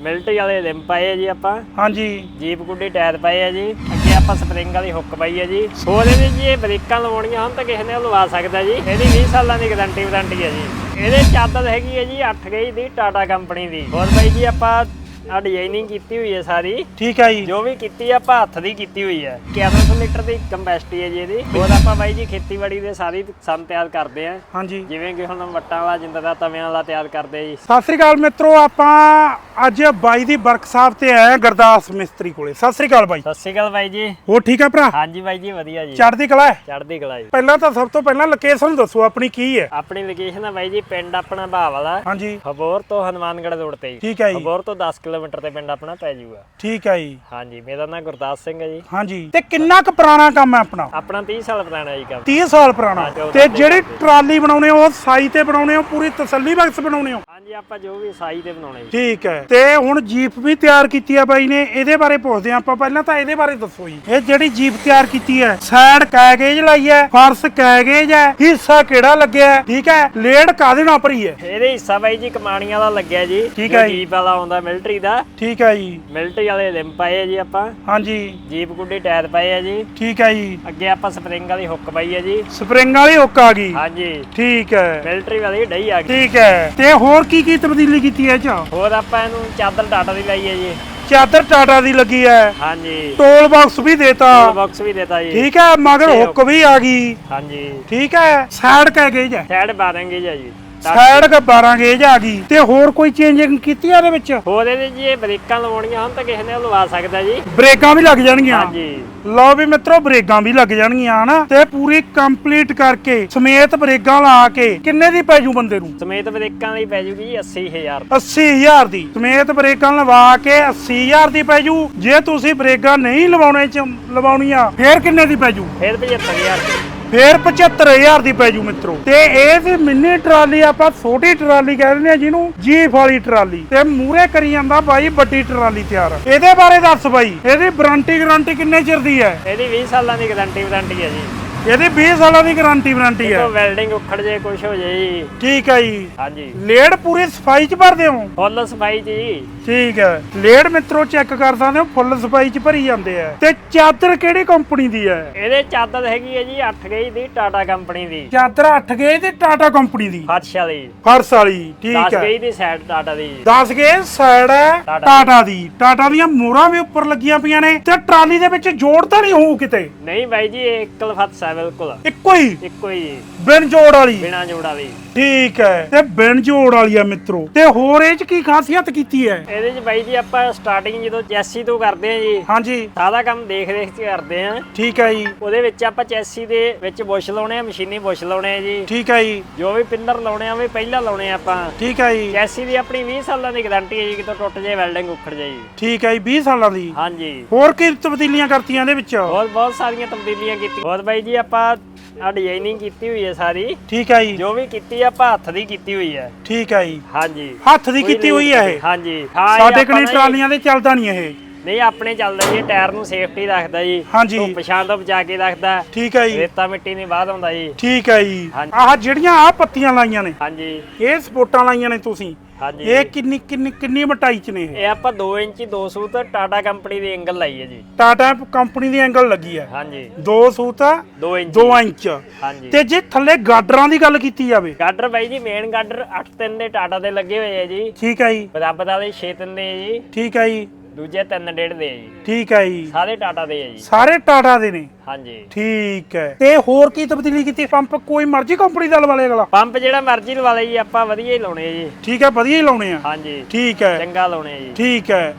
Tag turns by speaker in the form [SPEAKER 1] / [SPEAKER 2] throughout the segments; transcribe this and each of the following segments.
[SPEAKER 1] Military ਵਾਲੇ limb ਪਾਏ ਆ ਜੀ ਆਪਾਂ।
[SPEAKER 2] ਹਾਂਜੀ।
[SPEAKER 1] ਜੀਪ ਗੁੱਡੀ ਟਾਇਰ ਪਏ ਆ ਜੀ। ਅੱਗੇ ਆਪਾਂ ਸਪਰਿੰਗ ਵਾਲੀ ਹੁੱਕ ਪਾਈ ਆ ਜੀ। ਸੋਲੇ ਦੀ ਜੀ ਇਹ ਬ੍ਰੇਕਾਂ ਲਵਾਉਣੀਆਂ ਹੁਣ ਤਾਂ ਕਿਸੇ ਨੇ ਲਵਾ ਸਕਦਾ ਜੀ। ਇਹਦੀ 20 ਸਾਲਾਂ ਦੀ ਗਾਰੰਟੀ ਵਾਰੰਟੀ ਹੈ ਜੀ। ਇਹਦੇ ਚਾਦਰ ਹੈਗੀ ਹੈ ਜੀ 8 ਗਈ ਦੀ ਟਾਟਾ ਕੰਪਨੀ ਦੀ। ਹੋਰ ਬਾਈ ਜੀ ਆਪਾਂ ਆ ਡਿਜ਼ਾਈਨਿੰਗ ਕੀਤੀ ਹੋਈ ਹੈ ਸਾਰੀ।
[SPEAKER 2] ਠੀਕ ਹੈ ਜੀ।
[SPEAKER 1] ਜੋ ਵੀ ਕੀਤੀ ਆ ਆਪਾਂ ਹੱਥ ਦੀ ਕੀਤੀ ਹੋਈ ਹੈ। 1100 ਲੀਟਰ ਦੀ ਕੰਪੈਸਿਟੀ ਹੈ ਜੀ ਇਹਦੀ। ਹੋਰ ਆਪਾਂ ਬਾਈ ਜੀ ਖੇਤੀਬਾੜੀ ਦੇ ਸਾਰੀ ਸਮ ਤਿਆਰ ਕਰਦੇ ਆ।
[SPEAKER 2] ਹਾਂਜੀ।
[SPEAKER 1] ਜਿਵੇਂ ਕਿ ਹੁਣ ਵੱਟਾਂ ਵਾਲਾ ਜਿੰਦਾ ਤਵਿਆਂ ਵਾਲਾ ਤਿਆਰ ਕਰਦੇ ਆ ਜੀ।
[SPEAKER 2] ਸਤਿ ਸ੍ਰੀ ਅਕਾਲ ਮਿੱਤਰੋ ਆਪਾਂ ਅੱਜ ਬਾਈ ਦੀ ਵਰਕਸ਼ਾਪ ਤੇ ਆਏ ਆ ਗੁਰਦਾਸ ਮਿਸਤਰੀ ਕੋਲੇ। ਸਤਿ ਸ੍ਰੀ ਅਕਾਲ ਬਾਈ।
[SPEAKER 1] ਸਤਿ ਸ਼੍ਰੀ ਅਕਾਲ ਬਾਈ ਜੀ।
[SPEAKER 2] ਹੋਰ ਠੀਕ ਹੈ ਭਰਾ?
[SPEAKER 1] ਹਾਂਜੀ ਬਾਈ ਜੀ ਵਧੀਆ ਜੀ।
[SPEAKER 2] ਚੜ੍ਹਦੀ ਕਲਾ ਹੈ?
[SPEAKER 1] ਚੜ੍ਹਦੀ ਕਲਾ ਜੀ।
[SPEAKER 2] ਪਹਿਲਾਂ ਤਾਂ ਸਭ ਤੋਂ ਪਹਿਲਾਂ ਲੋਕੇਸ਼ਨ ਦੱਸੋ ਆਪਣੀ ਕੀ ਹੈ?
[SPEAKER 1] ਆਪਣੀ ਲੋਕੇਸ਼ਨ ਹੈ ਬਾਈ ਜੀ ਪਿੰਡ ਆਪਣਾ ਭਾਵਾਲਾ
[SPEAKER 2] ਹਾਂਜੀ।
[SPEAKER 1] ਹਬੋਰ ਤੋਂ ਹਨੂਮਾਨਗੜ੍ਹ ਰੋਡ ਤੇ ਜੀ।
[SPEAKER 2] ਠੀਕ ਹੈ ਜੀ।
[SPEAKER 1] ਹਬੋਰ ਤੋਂ 10 ਕਿਲੋਮੀਟਰ ਤੇ ਪਿੰਡ ਆਪਣਾ ਪੈ ਜਾਊਗਾ
[SPEAKER 2] ਠੀਕ ਹੈ ਜੀ।
[SPEAKER 1] ਹਾਂਜੀ ਮੇਰਾ ਨਾਮ ਗੁਰਦਾਸ ਸਿੰਘ ਹੈ ਜੀ।
[SPEAKER 2] ਹਾਂਜੀ ਤੇ ਕਿੰਨਾ ਕੁ ਪੁਰਾਣਾ ਕੰਮ ਹੈ ਆਪਣਾ?
[SPEAKER 1] ਆਪਣਾ 30 ਸਾਲ ਪੁਰਾਣਾ ਜੀ ਕੰਮ।
[SPEAKER 2] 30 ਸਾਲ ਪੁਰਾਣਾ। ਤੇ ਜਿਹੜੀ ਟਰਾਲੀ ਬਣਾਉਣੇ ਹੋ ਉਹ ਸਾਈ ਤੇ ਬਣਾਉਣੇ ਹੋ ਪੂਰੀ ਤਸੱਲੀ ਬਖਸ਼ ਬਣਾਉਣੇ ਹੋ?
[SPEAKER 1] ਹਾਂਜੀ ਆਪਾਂ ਜੋ ਵੀ ਸਾਈ ਤੇ ਬਣਾਉਣੇ ਜੀ।
[SPEAKER 2] ਠੀਕ ਹੈ। ਤੇ ਹੁਣ ਜੀਪ ਵੀ ਤਿਆਰ ਕੀਤੀ ਆ ਬਾਈ ਨੇ ਇਹਦੇ ਬਾਰੇ ਪੁੱਛਦੇ ਆ ਆਪਾਂ। ਪਹਿਲਾਂ ਤਾਂ ਇਹਦੇ ਬਾਰੇ ਦੱਸੋ ਜੀ। ਇਹ ਜਿਹੜੀ ਜੀਪ ਤਿਆਰ ਕੀਤੀ ਹੈ ਸਾਈਡ ਕੈ ਗੇਜ ਲਾਈ ਹੈ ਫਰਸ਼ ਕੈ ਗੇਜ ਹੈ ਹਿੱਸਾ ਕਿਹੜਾ ਲੱਗਿਆ ਹੈ? ਠੀਕ ਹੈ ਲੇਡ ਕਾਦੇ ਨਾਲ ਭਰੀ ਹੈ?
[SPEAKER 1] ਇਹਦੇ ਹਿੱਸਾ ਬਾਈ ਜੀ ਕਮਾਣੀਆਂ ਦਾ ਲੱਗਿਆ ਜੀ
[SPEAKER 2] ਠੀਕ ਹੈ ਜੀ।
[SPEAKER 1] ਜੀਪ ਵਾਲਾ ਆਉਂਦਾ ਮਿਲਟਰੀ ਦਾ।
[SPEAKER 2] ਠੀਕ ਹੈ ਜੀ।
[SPEAKER 1] ਮਿਲਟਰੀ ਵਾਲੇ ਲਿੰਬ ਪਾਏ ਆ ਜੀ ਆਪਾਂ।
[SPEAKER 2] ਹਾਂਜੀ।
[SPEAKER 1] ਜੀਪ ਗੁੱਡੀ ਟਾਇਰ ਪਏ ਆ ਜੀ।
[SPEAKER 2] ਠੀਕ ਹੈ ਜੀ।
[SPEAKER 1] ਅੱਗੇ ਆਪਾਂ ਸਪਰਿੰਗ ਵਾਲੀ ਹੁੱਕ ਪਾਈ ਆ ਜੀ।
[SPEAKER 2] ਸਪਰਿੰਗ ਵਾਲੀ ਹੁੱਕ ਆ ਗਈ।
[SPEAKER 1] ਹਾਂਜੀ।
[SPEAKER 2] ਠੀਕ ਹੈ।
[SPEAKER 1] ਮਿਲਟਰੀ ਵਾਲੀ ਡਈ ਆ ਗਈ।
[SPEAKER 2] ਠੀਕ ਹੈ। ਤੇ ਹੋਰ ਕੀ ਕੀ ਤਬਦੀਲੀ ਕੀਤੀ ਹੈ ਇਹ ਚ?
[SPEAKER 1] ਹੋਰ ਆਪਾਂ ਇਹਨੂੰ ਚਾਦਰ ਟਾਟਾ ਦੀ ਲਾਈ ਹੈ ਜੀ।
[SPEAKER 2] ਚਾਦਰ ਟਾਟਾ ਦੀ ਲੱਗੀ ਹੈ।
[SPEAKER 1] ਹਾਂਜੀ।
[SPEAKER 2] ਟੋਲ ਬਾਕਸ ਵੀ ਦੇਤਾ।
[SPEAKER 1] ਬਾਕਸ ਵੀ ਦੇਤਾ ਜੀ।
[SPEAKER 2] ਠੀਕ ਹੈ ਮਗਰ ਹੁੱਕ ਵੀ ਆ ਗਈ।
[SPEAKER 1] ਹਾਂਜੀ।
[SPEAKER 2] ਠੀਕ ਹੈ ਸਾਈਡ ਕੈ ਗੇਜ ਹੈ
[SPEAKER 1] ਸਾਈਡ ਬਾਰਾਂਗੇ ਜੀ ਜੀ।
[SPEAKER 2] ਸਾਈਡ ਕ 12 ਗੇਜ ਆ ਗਈ ਤੇ ਹੋਰ ਕੋਈ ਚੇਂਜਿੰਗ ਕੀਤੀ ਆ ਇਹਦੇ ਵਿੱਚ?
[SPEAKER 1] ਹੋਰ ਇਹਦੇ ਜੀ ਇਹ ਬ੍ਰੇਕਾਂ ਲਵਾਉਣੀਆਂ ਹੁਣ ਤਾਂ ਕਿਸੇ ਨੇ ਲਵਾ ਸਕਦਾ ਜੀ।
[SPEAKER 2] ਬ੍ਰੇਕਾਂ ਵੀ ਲੱਗ ਜਾਣਗੀਆਂ।
[SPEAKER 1] ਹਾਂਜੀ।
[SPEAKER 2] ਲਓ ਵੀ ਮਿੱਤਰੋ ਬ੍ਰੇਕਾਂ ਵੀ ਲੱਗ ਜਾਣਗੀਆਂ ਹਨਾ? ਤੇ ਪੂਰੀ ਕੰਪਲੀਟ ਕਰਕੇ ਸਮੇਤ ਬ੍ਰੇਕਾਂ ਲਾ ਕੇ ਕਿੰਨੇ ਦੀ ਪੈ ਜੂ ਬੰਦੇ ਨੂੰ?
[SPEAKER 1] ਸਮੇਤ ਬ੍ਰੇਕਾਂ ਦੀ ਪੈ ਜੂਗੀ ਜੀ 80000
[SPEAKER 2] 80000 ਦੀ। ਸਮੇਤ ਬ੍ਰੇਕਾਂ ਲਵਾ ਕੇ 80000 ਦੀ ਪੈ ਜੂ। ਜੇ ਤੁਸੀਂ ਬ੍ਰੇਕਾਂ ਨਹੀਂ ਲਵਾਉਣੇ ਚ ਲਵਾਉਣੀਆਂ ਫੇਰ ਕਿੰਨੇ ਦੀ ਪੈ ਜੂ?
[SPEAKER 1] ਫਿਰ 75000 ਦੀ।
[SPEAKER 2] ਫੇਰ 75000 ਦੀ ਪੈ ਜੂ ਮਿੱਤਰੋ। ਤੇ ਇਹ ਦੀ ਮਿੰਨੀ ਟਰਾਲੀ ਆਪਾਂ ਛੋਟੀ ਟਰਾਲੀ ਕਹਿ ਦਿੰਦੇ ਆ ਜਿਹਨੂੰ ਜੀਪ ਵਾਲੀ ਟਰਾਲੀ। ਤੇ ਮੂਰੇ ਕਰੀ ਜਾਂਦਾ ਬਾਈ ਵੱਡੀ ਟਰਾਲੀ ਤਿਆਰ। ਇਹਦੇ ਬਾਰੇ ਦੱਸ ਬਾਈ, ਇਹਦੀ ਵਾਰੰਟੀ ਗਾਰੰਟੀ ਕਿੰਨੇ ਚਿਰ ਦੀ ਹੈ?
[SPEAKER 1] ਇਹਦੀ 20 ਸਾਲਾਂ ਦੀ ਗਾਰੰਟੀ ਵਾਰੰਟੀ ਹੈ ਜੀ।
[SPEAKER 2] ਇਹਦੀ 20 ਸਾਲਾਂ ਦੀ ਗਾਰੰਟੀ ਵਾਰੰਟੀ ਹੈ।
[SPEAKER 1] ਵੈਲਡਿੰਗ ਉਖੜ ਜੇ ਕੁਝ ਹੋ ਜੇ ਜੀ।
[SPEAKER 2] ਠੀਕ ਹੈ ਜੀ।
[SPEAKER 1] ਹਾਂਜੀ।
[SPEAKER 2] ਲੇਡ ਪੂਰੀ ਸਫ਼ਾਈ ਚ ਭਰਦੇ ਹੋ?
[SPEAKER 1] ਫੁੱਲ ਸਫ਼ਾਈ ਜੀ।
[SPEAKER 2] ਠੀਕ ਹੈ। ਲੇਡ ਮਿੱਤਰੋ ਚੈੱਕ ਕਰ ਸਕਦੇ ਹੋ ਫੁੱਲ ਸਫ਼ਾਈ ਚ ਭਰੀ ਜਾਂਦੇ ਆ। ਤੇ ਚਾਦਰ ਕਿਹੜੀ ਕੰਪਨੀ ਦੀ ਹੈ?
[SPEAKER 1] ਇਹਦੇ ਚਾਦਰ ਹੈਗੀ ਹੈ ਜੀ 8 ਗਈ ਦੀ ਟਾਟਾ ਕੰਪਨੀ ਦੀ।
[SPEAKER 2] ਚਾਦਰ 8 ਗਏ ਤੇ ਟਾਟਾ ਕੰਪਨੀ ਦੀ?
[SPEAKER 1] ਫਰਸ਼ ਵਾਲੀ।
[SPEAKER 2] ਫਰਸ ਵਾਲੀ
[SPEAKER 1] 10
[SPEAKER 2] ਠੀਕ ਹੈ।
[SPEAKER 1] ਗਈ ਦੀ ਸਾਈਡ ਟਾਟਾ ਦੀ। ਜੀ
[SPEAKER 2] 10 ਗਏ ਸਾਈਡ ਹੈ
[SPEAKER 1] ਟਾਟਾ
[SPEAKER 2] ਦੀ। ਟਾਟਾ ਦੀਆਂ ਮੋਹਰਾਂ ਵੀ ਉੱਪਰ ਲੱਗੀਆਂ ਪਈਆਂ ਨੇ ਤੇ ਟਰਾਲੀ ਦੇ ਵਿੱਚ ਜੋੜ ਤਾਂ ਨਹੀਂ ਹੋਊ ਕਿਤੇ?
[SPEAKER 1] ਨਹੀਂ ਬਾਈ ਜੀ ਇਹ ਇੱਕ ਲਫਤ ਹੈ ਬਿਲਕੁਲ।
[SPEAKER 2] ਇੱਕੋ ਹੀ?
[SPEAKER 1] ਇੱਕੋ ਹੀ। ਜੀ
[SPEAKER 2] ਬਿਨ ਜੋੜ ਵਾਲੀ।
[SPEAKER 1] ਬਿਨਾ ਜੋੜਾ ਦੀ
[SPEAKER 2] ਠੀਕ ਹੈ। ਤੇ ਬਿਨ ਜੋੜ ਵਾਲੀ ਆ ਮਿੱਤਰੋ। ਤੇ ਹੋਰ ਇਹ ਚ ਕੀ ਖਾਸੀਅਤ ਕੀਤੀ ਹੈ?
[SPEAKER 1] ਇਹਦੇ 'ਚ ਬਾਈ ਜੀ ਆਪਾਂ ਸਟਾਰਟਿੰਗ ਜਦੋਂ ਚੈਸੀ ਤੋਂ ਕਰਦੇ ਆ ਜੀ
[SPEAKER 2] ਹਾਂਜੀ।
[SPEAKER 1] ਸਾਰਾ ਕੰਮ ਦੇਖ ਦੇਖ ਕੇ ਕਰਦੇ ਆ
[SPEAKER 2] ਠੀਕ ਹੈ ਜੀ।
[SPEAKER 1] ਉਹਦੇ ਵਿੱਚ ਆਪਾਂ ਚੈਸੀ ਦੇ ਵਿੱਚ ਬੁਸ਼ ਲਾਉਣੇ ਆ ਮਸ਼ੀਨੀ ਬੁਸ਼ ਲਾਉਣੇ ਆ ਜੀ।
[SPEAKER 2] ਠੀਕ ਹੈ ਜੀ।
[SPEAKER 1] ਜੋ ਵੀ ਪਿੰਦਰ ਲਾਉਣੇ ਆ ਵੀ ਪਹਿਲਾਂ ਲਾਉਣੇ ਆ ਆਪਾਂ।
[SPEAKER 2] ਠੀਕ ਹੈ ਜੀ।
[SPEAKER 1] ਚੈਸੀ ਦੀ ਆਪਣੀ 20 ਸਾਲਾਂ ਦੀ ਗਾਰੰਟੀ ਹੈ ਜੀ ਕਿਤੋਂ ਟੁੱਟ ਜਾਏ ਵੈਲਡਿੰਗ ਉਖੜ ਜਾਏ ਜੀ।
[SPEAKER 2] ਠੀਕ ਹੈ ਜੀ 20 ਸਾਲਾਂ ਦੀ।
[SPEAKER 1] ਹਾਂਜੀ।
[SPEAKER 2] ਹੋਰ ਕੀ ਤਬਦੀਲੀਆਂ ਕਰਤੀਆਂ ਇਹਦੇ ਵਿੱਚ?
[SPEAKER 1] ਬਹੁਤ ਬਹੁਤ ਸਾਰੀਆਂ ਤਬਦੀਲੀਆਂ ਕੀਤੀ ਬਹੁਤ ਬਾਈ ਜੀ ਆਪਾਂ ਆ ਡਿਜ਼ਾਈਨਿੰਗ ਕੀਤੀ ਹੋਈ ਹੈ ਸਾਰੀ।
[SPEAKER 2] ਠੀਕ ਹੈ ਜੀ।
[SPEAKER 1] ਜੋ ਵੀ ਕੀਤੀ ਆ, ਆਪਾਂ ਹੱਥ ਦੀ ਕੀਤੀ ਹੋਈ ਹੈ।
[SPEAKER 2] ਠੀਕ ਹੈ ਜੀ।
[SPEAKER 1] ਹਾਂਜੀ।
[SPEAKER 2] ਹੱਥ ਦੀ
[SPEAKER 1] ਕੋਈ
[SPEAKER 2] ਕੀਤੀ ਹੋਈ ਹੈ ਇਹ?
[SPEAKER 1] ਹਾਂਜੀ। ਹਾਂ ਇਹ
[SPEAKER 2] ਸਾਡੇ
[SPEAKER 1] ਆਪਾਂ
[SPEAKER 2] ਕਣੀ
[SPEAKER 1] ਨਾ ਜੀ-
[SPEAKER 2] ਟਰਾਲੀਆਂ ਦੇ ਚੱਲਦਾ ਨਹੀਂ ਇਹ।
[SPEAKER 1] ਨਹੀਂ ਆਪਣੇ ਚੱਲਦਾ ਜੀ ਇਹ ਟਾਇਰ ਨੂੰ ਸੇਫਟੀ ਰੱਖਦਾ ਜੀ।
[SPEAKER 2] ਹਾਂਜੀ।
[SPEAKER 1] ਧੁੱਪ ਛਾਂ ਤੋਂ ਬਚਾ ਕੇ ਰੱਖਦਾ।
[SPEAKER 2] ਠੀਕ ਹੈ ਜੀ।
[SPEAKER 1] ਰੇਤਾ ਮਿੱਟੀ ਨਹੀਂ ਬਾਹਰ ਆਉਂਦਾ ਜੀ।
[SPEAKER 2] ਠੀਕ ਹੈ ਜੀ।
[SPEAKER 1] ਹਾਂਜੀ।
[SPEAKER 2] ਆਹ ਜਿਹੜੀਆਂ ਆ ਪੱਤੀਆਂ ਲਾਈਆਂ ਨੇ
[SPEAKER 1] ਹਾਂਜੀ।
[SPEAKER 2] ਇਹ ਸਪੋਰਟਾਂ ਲਾਈਆਂ ਨੇ ਤੁਸੀਂ।
[SPEAKER 1] ਹਾਂਜੀ।
[SPEAKER 2] ਇਹ ਕਿੰਨੀ ਕਿੰਨੀ ਕਿੰਨੀ ਮੋਟਾਈ ਚ ਨੇ ਇਹ?
[SPEAKER 1] ਇਹ ਆਪਾਂ 2 ਇੰਚੀ 2 ਸੂਤ ਟਾਟਾ ਕੰਪਨੀ ਦੀ ਐਂਗਲ ਲਾਈ ਹੈ ਜੀ।
[SPEAKER 2] ਟਾਟਾ ਕੰਪਨੀ ਦੀ ਐਂਗਲ ਲੱਗੀ ਹੈ।
[SPEAKER 1] ਹਾਂਜੀ।
[SPEAKER 2] ਦੋ ਸੂਤ
[SPEAKER 1] 2 ਇੰਚ।
[SPEAKER 2] 2 ਇੰਚ।
[SPEAKER 1] ਹਾਂਜੀ।
[SPEAKER 2] ਤੇ ਜੇ ਥੱਲੇ ਗਾਡਰਾਂ ਦੀ ਗੱਲ ਕੀਤੀ ਜਾਵੇ?
[SPEAKER 1] ਗਾਡਰ ਬਾਈ ਜੀ ਮੇਨ ਗਾਡਰ 8 3 ਦੇ ਟਾਟਾ ਦੇ ਲੱਗੇ ਹੋਏ ਆ ਜੀ।
[SPEAKER 2] ਠੀਕ ਹੈ ਜੀ।
[SPEAKER 1] ਬਰਾਬਰ ਵਾਲੇ 6 3 ਦੇ ਆ ਜੀ।
[SPEAKER 2] ਠੀਕ ਹੈ ਜੀ।
[SPEAKER 1] ਦੂਜੇ 3 ਡੇਢ ਦੇ ਆ ਜੀ।
[SPEAKER 2] ਠੀਕ ਹੈ ਜੀ।
[SPEAKER 1] ਸਾਰੇ ਟਾਟਾ ਦੇ ਆ ਜੀ।
[SPEAKER 2] ਸਾਰੇ ਟਾਟਾ ਦੇ ਨੇ?
[SPEAKER 1] ਹਾਂਜੀ।
[SPEAKER 2] ਠੀਕ ਹੈ। ਤੇ ਹੋਰ ਕੀ ਤਬਦੀਲੀ ਕੀਤੀ? ਪੰਪ ਕੋਈ ਮਰਜ਼ੀ ਕੰਪਨੀ ਦਾ ਲਵਾ ਲੇਗਾ
[SPEAKER 1] ਪੰਪ ਜਿਹੜਾ ਮਰਜ਼ੀ ਲਵਾ ਲਈ ਜੀ ਆਪਾਂ ਵਧੀਆ ਹੀ ਲਾਉਣੇ ਆ ਜੀ।
[SPEAKER 2] ਠੀਕ ਹੈ ਵਧੀਆ ਹੀ ਲਾਉਣੇ ਆ।
[SPEAKER 1] ਹਾਂਜੀ।
[SPEAKER 2] ਠੀਕ ਹੈ।
[SPEAKER 1] ਚੰਗਾ ਲਾਉਣੇ ਆ ਜੀ।
[SPEAKER 2] ਠੀਕ ਹੈ।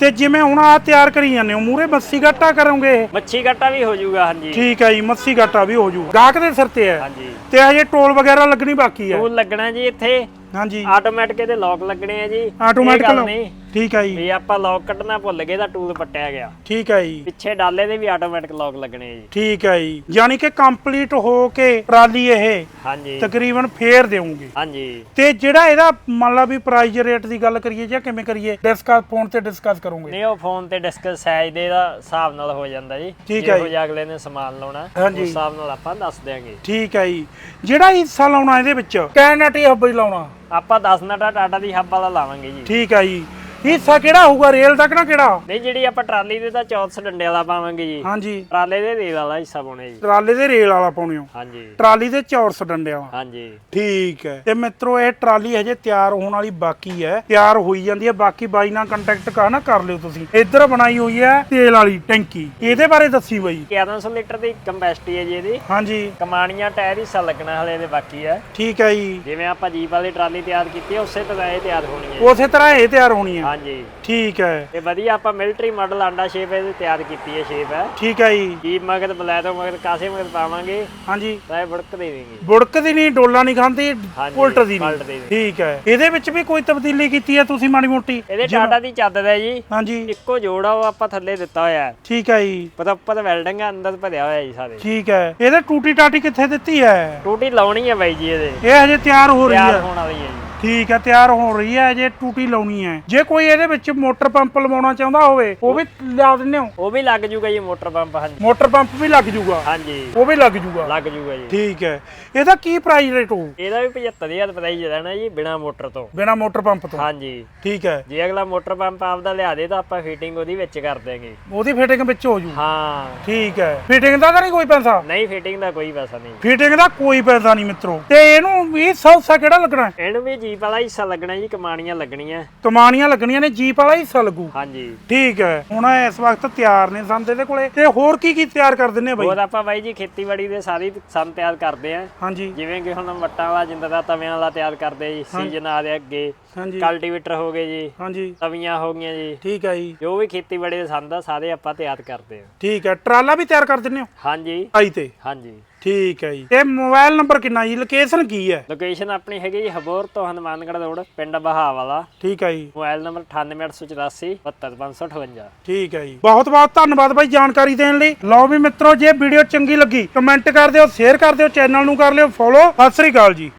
[SPEAKER 2] ਤੇ ਜਿਵੇਂ ਹੁਣ ਆ ਤਿਆਰ ਕਰੀ ਜਾਂਦੇ ਹੋ ਮੂਰੇ ਮੱਸੀ ਗੱਟਾ ਕਰੋਗੇ?
[SPEAKER 1] ਮੱਛੀ ਗੱਟਾ ਵੀ ਹੋ ਜਾਊਗਾ ਹਾਂਜੀ।
[SPEAKER 2] ਠੀਕ ਹੈ ਜੀ ਮੱਸੀ ਗੱਟਾ ਵੀ ਹੋ ਜੂਗਾ ਗਾਹਕ ਦੇ ਸਿਰ ਤੇ ਹੈ।
[SPEAKER 1] ਹਾਂਜੀ।
[SPEAKER 2] ਤੇ ਹਜੇ ਟੋਲ ਵਗੈਰਾ ਲੱਗਣੀ ਬਾਕੀ ਹੈ।
[SPEAKER 1] ਟੂਲ ਲੱਗਣਾ ਜੀ ਇੱਥੇ।
[SPEAKER 2] ਹਾਂਜੀ।
[SPEAKER 1] ਆਟੋਮੈਟਿਕ ਇਹਦੇ ਲੌਕ ਲੱਗਣੇ ਆ ਜੀ।
[SPEAKER 2] ਆਟੋਮੈਟਿਕ
[SPEAKER 1] ਨਹੀਂ।
[SPEAKER 2] ਠੀਕ ਹੈ ਜੀ।
[SPEAKER 1] ਵੀ ਆਪਾਂ ਲੌਕ ਕੱਢਣਾ ਭੁੱਲ ਗਏ ਤਾਂ ਟੂਲ ਪੱਟਿਆ ਗਿਆ।
[SPEAKER 2] ਠੀਕ ਹੈ ਜੀ।
[SPEAKER 1] ਪਿੱਛੇ ਡਾਲੇ ਦੇ ਵੀ ਆਟੋਮੈਟਿਕ ਲੌਕ ਲੱਗਣੇ ਜੀ।
[SPEAKER 2] ਠੀਕ ਹੈ ਜੀ। ਯਾਨੀ ਕਿ ਕੰਪਲੀਟ ਹੋ ਕੇ ਟਰਾਲੀ ਇਹ
[SPEAKER 1] ਹਾਂਜੀ।
[SPEAKER 2] ਤਕਰੀਬਨ ਫੇਰ ਦੇਵੋਗੇ।
[SPEAKER 1] ਹਾਂਜੀ।
[SPEAKER 2] ਤੇ ਜਿਹੜਾ ਇਹਦਾ ਮੰਨ ਲਾ ਵੀ ਪ੍ਰਾਈਸ ਰੇਟ ਦੀ ਗੱਲ ਕਰੀਏ ਜਾਂ ਕਿਵੇਂ ਕਰੀਏ ਡਿਸਕਸ ਫੋਨ ਤੇ ਡਿਸਕਸ ਕਰੋਗੇ।
[SPEAKER 1] ਨਹੀਂ ਉਹ ਫੋਨ ਤੇ ਡਿਸਕਸ ਸਾਈਜ਼ ਦੇ ਦਾ ਹਿਸਾਬ ਨਾਲ ਹੋ ਜਾਂਦਾ ਜੀ।
[SPEAKER 2] ਠੀਕ ਹੈ ਜੀ।
[SPEAKER 1] ਜਿਹਾ ਅਗਲੇ ਨੇ ਸਮਾਨ ਲਾਉਣਾ ਉਸ
[SPEAKER 2] ਹਾਂਜੀ।
[SPEAKER 1] ਹਿਸਾਬ ਨਾਲ ਆਪਾਂ ਦੱਸ ਦਿਆਂਗੇ।
[SPEAKER 2] ਠੀਕ ਹੈ ਜੀ। ਜਿਹੜਾ ਹਿੱਸਾ ਲਾਉਣਾ ਇਹਦੇ ਵਿੱਚ ਕੈਨੇਟੀ ਹੱਬ ਲਾਉਣਾ।
[SPEAKER 1] ਆਪਾਂ 10 ਨਟਾ ਟਾਟਾ ਦੀ ਹੱਬ ਵਾਲਾ ਲਾਵਾਂਗੇ ਜੀ।
[SPEAKER 2] ਠੀਕ ਹੈ ਜੀ। ਹਿੱਸਾ ਕਿਹੜਾ ਹੋਊਗਾ ਰੇਲ ਦਾ ਕਿਹੜਾ? ਕਿਹੜਾ
[SPEAKER 1] ਨਹੀਂ ਜਿਹੜੀ ਆਪਾਂ ਟਰਾਲੀ ਦੇ ਤਾਂ 14 ਡੰਡੇ ਵਾਲਾ ਪਾਵਾਂਗੇ ਜੀ।
[SPEAKER 2] ਹਾਂਜੀ।
[SPEAKER 1] ਟਰਾਲੇ ਦੇ ਰੇਲ ਵਾਲਾ ਹਿੱਸਾ ਪਾਉਣਾ ਜੀ।
[SPEAKER 2] ਟਰਾਲੇ ਦੇ ਰੇਲ ਵਾਲਾ ਪਾਉਣੇ ਹੋ।
[SPEAKER 1] ਹਾਂਜੀ।
[SPEAKER 2] ਟਰਾਲੀ ਦੇ ਚੌਰਸ ਡੰਡੇ ਵਾਲਾ।
[SPEAKER 1] ਹਾਂਜੀ।
[SPEAKER 2] ਠੀਕ ਹੈ। ਤੇ ਮਿੱਤਰੋ ਇਹ ਟਰਾਲੀ ਹਜੇ ਤਿਆਰ ਹੋਣ ਵਾਲੀ ਬਾਕੀ ਹੈ। ਤਿਆਰ ਹੋਈ ਜਾਂਦੀ ਹੈ। ਬਾਕੀ ਬਾਈ ਨਾਲ ਕੰਟੈਕਟ ਕਰ ਨਾ ਕਰ ਲਿਓ ਤੁਸੀਂ। ਇੱਧਰ ਬਣਾਈ ਹੋਈ ਹੈ ਤੇਲ ਵਾਲੀ ਟੈਂਕੀ। ਇਹਦੇ ਬਾਰੇ ਦੱਸੀ ਬਾਈ।
[SPEAKER 1] 1100 ਲੀਟਰ ਦੀ ਕੰਪੈਸਿਟੀ ਹੈ ਜੀ ਇਹਦੀ।
[SPEAKER 2] ਹਾਂਜੀ।
[SPEAKER 1] ਕਮਾਣੀਆਂ ਟਾਇਰ ਹਿੱਸਾ ਲੱਗਣਾ ਹਲੇ ਇਹਦੇ ਬਾਕੀ ਹੈ।
[SPEAKER 2] ਠੀਕ ਹੈ ਜੀ।
[SPEAKER 1] ਜਿਵੇਂ ਆਪਾਂ ਜੀਪ ਵਾਲੀ ਟਰਾਲੀ ਤਿਆਰ ਕੀਤੀ ਹੈ ਉਸੇ ਤਰ੍ਹਾਂ ਇਹ ਤਿਆਰ ਹੋਣੀ ਹੈ।
[SPEAKER 2] ਉਸੇ ਤਰ੍ਹਾਂ ਇਹ ਤਿਆਰ ਹੋਣੀ ਹੈ।
[SPEAKER 1] ਹਾਂਜੀ।
[SPEAKER 2] ਠੀਕ ਹੈ।
[SPEAKER 1] ਤੇ ਵਧੀਆ ਆਪਾਂ ਮਿਲਟਰੀ ਮਾਡਲ ਆਂਡਾ ਸ਼ੇਪ ਇਹਦੀ ਤਿਆਰ ਕੀਤੀ ਹੈ ਸ਼ੇਪ ਹੈ।
[SPEAKER 2] ਠੀਕ ਹੈ ਜੀ।
[SPEAKER 1] ਜੀਪ ਮਗਰ ਬਲੈਰੋ ਮਗਰ ਕਾਸੇ ਮਗਰ ਪਾਵਾਂਗੇ
[SPEAKER 2] ਹਾਂਜੀ।
[SPEAKER 1] ਤਾਂ ਇਹ ਬੜਕ ਦੇ ਦੇਣਗੇ
[SPEAKER 2] ਬੁੜਕਦੀ ਨਹੀਂ ਡੋਲਾ ਨਹੀਂ ਖਾਂਦੀ ਉਲਟਦੀ
[SPEAKER 1] ਪਲਟਦੀ
[SPEAKER 2] ਨਹੀਂ। ਠੀਕ ਹੈ। ਇਹਦੇ ਵਿੱਚ ਵੀ ਕੋਈ ਤਬਦੀਲੀ ਕੀਤੀ ਹੈ ਤੁਸੀਂ ਮਾੜੀ ਮੋਟੀ?
[SPEAKER 1] ਇਹਦੇ ਟਾਟਾ ਦੀ ਚਾਦਰ ਹੈ ਜੀ।
[SPEAKER 2] ਹਾਂਜੀ।
[SPEAKER 1] ਇੱਕੋ ਜੋੜਾ ਉਹ ਆਪਾਂ ਥੱਲੇ ਦਿੱਤਾ ਹੋਇਆ ਹੈ।
[SPEAKER 2] ਠੀਕ ਹੈ ਜੀ।
[SPEAKER 1] ਪਤਾ ਵੈਲਡਿੰਗ ਅੰਦਰ ਭਰਿਆ ਹੋਇਆ ਜੀ ਸਾਰੇ।
[SPEAKER 2] ਠੀਕ ਹੈ। ਇਹਦੇ ਟੂਟੀ ਟਾਟੀ ਕਿੱਥੇ ਦਿੱਤੀ ਹੈ?
[SPEAKER 1] ਟੂਟੀ ਲਾਉਣੀ ਹੈ ਬਾਈ ਜੀ ਇਹਦੇ।
[SPEAKER 2] ਇਹ ਹਜੇ ਤਿਆਰ ਹੋ ਰਹੀ
[SPEAKER 1] ਤਿਆਰ
[SPEAKER 2] ਹੈ।
[SPEAKER 1] ਹੋਣ ਵਾਲੀ ਹੈ ਜੀ।
[SPEAKER 2] ਠੀਕ ਹੈ ਤਿਆਰ ਹੋ ਰਹੀ ਹੈ ਜੇ ਟੂਟੀ ਲਾਉਣੀ ਹੈ। ਜੇ ਕੋਈ ਇਹਦੇ ਵਿੱਚ ਮੋਟਰ ਪੰਪ ਲਵਾਉਣਾ ਚਾਹੁੰਦਾ ਹੋਵੇ ਉਹ ਵੀ ਲਿਆ ਦਿੰਦੇ ਹੋ?
[SPEAKER 1] ਉਹ ਵੀ ਲੱਗ ਜੂਗਾ ਜੀ ਮੋਟਰ ਪੰਪ ਹਾਂਜੀ।
[SPEAKER 2] ਮੋਟਰ ਪੰਪ ਵੀ ਲੱਗ ਜੂਗਾ?
[SPEAKER 1] ਹਾਂਜੀ।
[SPEAKER 2] ਉਹ ਵੀ ਲੱਗ ਜੂਗਾ?
[SPEAKER 1] ਲੱਗ ਜੂਗਾ ਜੀ।
[SPEAKER 2] ਠੀਕ ਹੈ। ਇਹਦਾ ਕੀ ਪ੍ਰਾਈਸ ਰੇਟ ਹੋਊ?
[SPEAKER 1] ਇਹਦਾ ਵੀ 75000 ਪ੍ਰਾਈਸ ਰਹਿਣਾ ਜੀ ਬਿਨਾ ਮੋਟਰ ਤੋਂ।
[SPEAKER 2] ਬਿਨਾ ਮੋਟਰ ਪੰਪ ਤੋਂ?
[SPEAKER 1] ਹਾਂਜੀ।
[SPEAKER 2] ਠੀਕ ਹੈ।
[SPEAKER 1] ਜੇ ਅਗਲਾ ਮੋਟਰ ਪੰਪ ਆਪਦਾ ਲਿਆ ਦੇ ਤਾਂ ਆਪਾਂ ਫਿਟਿੰਗ ਉਹਦੀ ਵਿੱਚ ਕਰ ਦੇਾਂਗੇ
[SPEAKER 2] ਉਹਦੀ ਫਿਟਿੰਗ ਵਿੱਚ ਹੋ ਜੂ?
[SPEAKER 1] ਹਾਂ।
[SPEAKER 2] ਠੀਕ ਹੈ। ਫਿਟਿੰਗ ਦਾ ਤਾਂ ਨਹੀਂ ਕੋਈ ਪੈਸਾ?
[SPEAKER 1] ਨਹੀਂ ਫਿਟਿੰਗ ਦਾ ਕੋਈ ਪੈਸਾ ਨਹੀਂ।
[SPEAKER 2] ਫਿਟਿੰਗ ਦਾ ਕੋਈ ਪੈਸਾ ਨਹੀਂ ਮਿੱਤਰੋ। ਤੇ ਇਹਨੂੰ ਵੀ ਸੌਸਾ ਕਿਹੜਾ ਲੱਗਣਾ?
[SPEAKER 1] ਇਹਨੂੰ ਵੀ ਜੀਪ ਵਾਲਾ ਹਿੱਸਾ ਲੱਗਣਾ ਜੀ ਕਮਾਣੀਆਂ ਲੱਗਣੀਆਂ।
[SPEAKER 2] ਕਮਾਨੀਆਂ ਲੱਗਣੀਆਂ ਨੇ ਜੀਪ ਵਾਲਾ ਹਿੱਸਾ ਲੱਗੂ।
[SPEAKER 1] ਹਾਂਜੀ।
[SPEAKER 2] ਠੀਕ ਹੈ। ਹੁਣ ਇਸ ਵਕਤ ਤਿਆਰ ਨੇ ਸੰਦ ਇਹਦੇ ਕੋਲੇ। ਤੇ ਹੋਰ ਕੀ ਕੀ ਤਿਆਰ ਕਰ ਦਿੰਨੇ ਬਾਈ?
[SPEAKER 1] ਹੋਰ ਆਪਾਂ ਬਾਈ ਜੀ ਖੇਤੀਬਾੜੀ ਦੇ ਸਾਰੀ ਸਮ ਤਿਆਰ ਕਰਦੇ ਆਂ।
[SPEAKER 2] ਹਾਂਜੀ।
[SPEAKER 1] ਜਿਵੇਂ ਕਿ ਹੁਣ ਵੱਟਾਂ ਵਾਲਾ ਜਿੰਦਾ ਤਵਿਆਂ ਵਾਲਾ ਤਿਆਰ ਕਰਦੇ ਜੀ ਸੀਜ਼ਨ ਆ ਰਿਹਾ ਅੱਗੇ।
[SPEAKER 2] ਹਾਂਜੀ।
[SPEAKER 1] ਕਲਟੀਵੇਟਰ ਹੋ ਗਏ ਜੀ।
[SPEAKER 2] ਹਾਂਜੀ।
[SPEAKER 1] ਤਵੀਆਂ ਹੋ ਗਈਆਂ ਜੀ।
[SPEAKER 2] ਠੀਕ ਹੈ ਜੀ।
[SPEAKER 1] ਜੋ ਵੀ ਖੇਤੀਬਾੜੀ ਦੇ ਸੰਦ ਆ ਸਾਰੇ ਆਪਾਂ ਤਿਆਰ ਕਰਦੇ ਆਂ।
[SPEAKER 2] ਠੀਕ ਹੈ। ਟਰਾਲਾ ਵੀ ਤਿਆਰ ਕਰ ਦਿੰਨੇ ਹੋ?
[SPEAKER 1] ਹਾਂਜੀ।
[SPEAKER 2] ਆਈ ਤੇ।
[SPEAKER 1] ਹਾਂਜੀ।
[SPEAKER 2] ਠੀਕ ਹੈ ਜੀ। ਤੇ ਮੋਬਾਈਲ ਨੰਬਰ ਕਿੰਨਾ ਜੀ? ਲੋਕੇਸ਼ਨ ਕੀ ਹੈ?
[SPEAKER 1] ਲੋਕੇਸ਼ਨ ਆਪਣੀ ਹੈਗੀ ਜੀ ਹਬੋਰ ਤੋਂ ਹਨੂਮਾਨਗੜ੍ਹ ਰੋਡ ਪਿੰਡ ਬਹਾਵਾਲਾ।
[SPEAKER 2] ਠੀਕ ਹੈ ਜੀ।
[SPEAKER 1] ਮੋਬਾਈਲ ਨੰਬਰ 9884 72558
[SPEAKER 2] ਠੀਕ ਹੈ ਜੀ। ਬਹੁਤ ਬਹੁਤ ਧੰਨਵਾਦ ਬਾਈ ਜਾਣਕਾਰੀ ਦੇਣ ਲਈ। ਲਓ ਵੀ ਮਿੱਤਰੋ ਜੇ ਵੀਡੀਓ ਚੰਗੀ ਲੱਗੀ ਕਮੈਂਟ ਕਰ ਦਿਓ ਸ਼ੇਅਰ ਕਰ ਦਿਓ ਚੈਨਲ ਨੂੰ ਕਰ ਲਿਓ ਫੋਲੋ। ਸਤਿ ਸ੍ਰੀ ਅਕਾਲ ਜੀ।